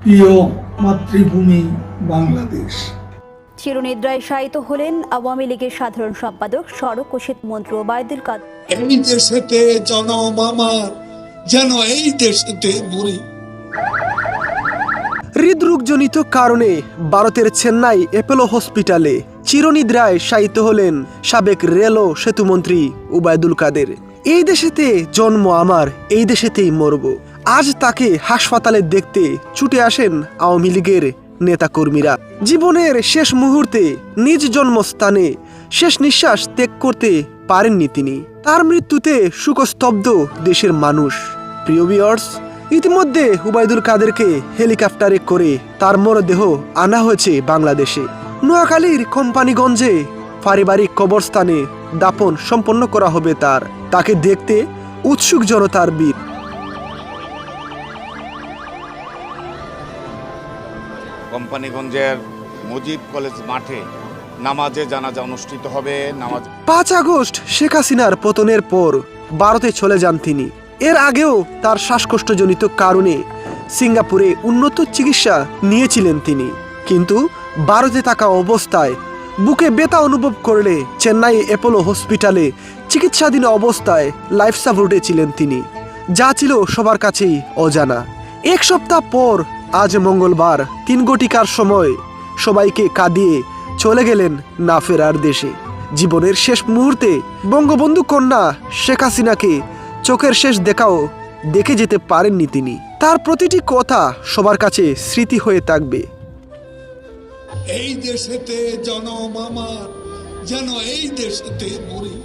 প্রিয় মাতৃভূমি বাংলাদেশ। চিরনিদ্রায় শায়িত হলেন আওয়ামী লীগের সাধারণ সম্পাদক সড়ক ও মন্ত্রী ওবায়দুল কাদের এই দেশেতে জনম আমার? যেন এই দেশেতে মরি। হৃদরোগজনিত কারণে ভারতের চেন্নাই অ্যাপোলো হসপিটালে চিরনিদ্রায় শায়িত হলেন সাবেক রেল ও সেতুমন্ত্রী উবায়দুল কাদের। এই দেশেতে জন্ম আমার এই দেশেতেই মরব। আজ তাকে হাসপাতালে দেখতে ছুটে আসেন আওয়ামী লীগের নেতাকর্মীরা। জীবনের শেষ মুহূর্তে নিজ জন্মস্থানে শেষ নিঃশ্বাস ত্যাগ করতে পারেননি তিনি। তার মৃত্যুতে শোকস্তব্ধ দেশের মানুষ। প্রিয় ভিউয়ার্স ইতিমধ্যে হুবাইদুল কাদেরকে হেলিকপ্টারে করে তার মরদেহ আনা হয়েছে বাংলাদেশে। নোয়াখালীর কোম্পানিগঞ্জে পারিবারিক কবরস্থানে দাপন সম্পন্ন করা হবে তার। তাকে দেখতে উৎসুক জনতার বীর কোম্পানিগঞ্জের মুজিব কলেজ মাঠে নামাজে জানাজা অনুষ্ঠিত হবে, নামাজ পাঁচ আগস্ট শেখ হাসিনার পতনের পর ভারতে চলে যান তিনি। এর আগেও তার শ্বাসকষ্টজনিত কারণে সিঙ্গাপুরে উন্নত চিকিৎসা নিয়েছিলেন তিনি। কিন্তু ভারতে থাকা অবস্থায় বুকে ব্যথা অনুভব করলে চেন্নাই অ্যাপোলো হসপিটালে চিকিৎসাধীন অবস্থায় লাইফ সাপোর্টে ছিলেন তিনি। যা ছিল সবার কাছেই অজানা। এক সপ্তাহ পর আজ মঙ্গলবার, তিন গটিকার সময় সবাইকে কাঁদিয়ে চলে গেলেন না ফেরার দেশে। জীবনের শেষ মুহূর্তে বঙ্গবন্ধু কন্যা শেখ হাসিনাকে চোখের শেষ দেখাও দেখে যেতে পারেননি তিনি। তার প্রতিটি কথা সবার কাছে স্মৃতি হয়ে থাকবে। এই দেশেতে জনম আমার, যেন এই দেশেতে মরি।